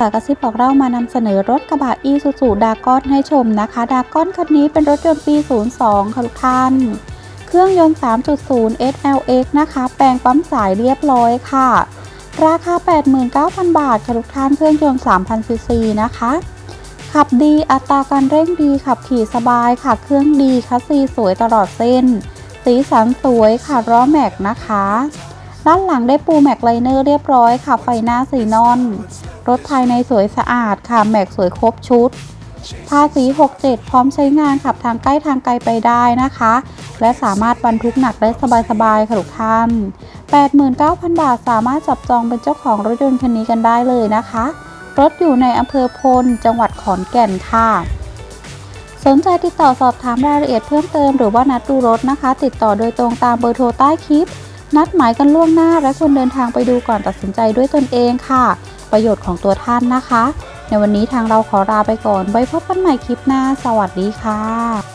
แต่กระซิบบอกเล่ามานำเสนอรถกระบะอีซูซูดากอนให้ชมนะคะดากอนคันนี้เป็นรถยนต์ปี 02 ค่ะทุกท่าน เครื่องยนต์ 3.0 SLX นะคะ แปลงปั๊มสายเรียบร้อยค่ะ ราคา 89,000 บาทค่ะทุกท่าน เครื่องยนต์3,000ซีซีนะคะ ขับดีอัตราการเร่งดีขับขี่สบายค่ะ เครื่องดีคัสซีสวยตลอดเส้น สีสันสวยค่ะล้อแม็กนะคะ ด้านหลังได้ปูแม็กไลเนอร์เรียบร้อยค่ะไฟหน้าสีนอนรถภายในสวยสะอาดค่ะแม็กสวยครบชุด ภาษี 67 พร้อมใช้งานขับทางใกล้ทางไกลไปได้นะคะ และสามารถบรรทุกหนักได้สบายๆค่ะทุกท่าน 89,000 บาทสามารถจับจองเป็นเจ้าของรถยนต์คันนี้กันได้เลยนะคะ รถอยู่ในอำเภอพล จังหวัดขอนแก่นค่ะสนใจติดต่อสอบถามรายละเอียดเพิ่มเติมหรือว่านัดดูรถนะคะ ติดต่อโดยตรงตามเบอร์โทรใต้คลิป นัดหมายกันล่วงหน้าและควรเดินทางไปดูก่อนตัดสินใจด้วยตนเองค่ะ ประโยชน์ของตัวท่านนะคะ ในวันนี้ทางเราขอลาไปก่อนไว้พบกันใหม่คลิปหน้า สวัสดีค่ะ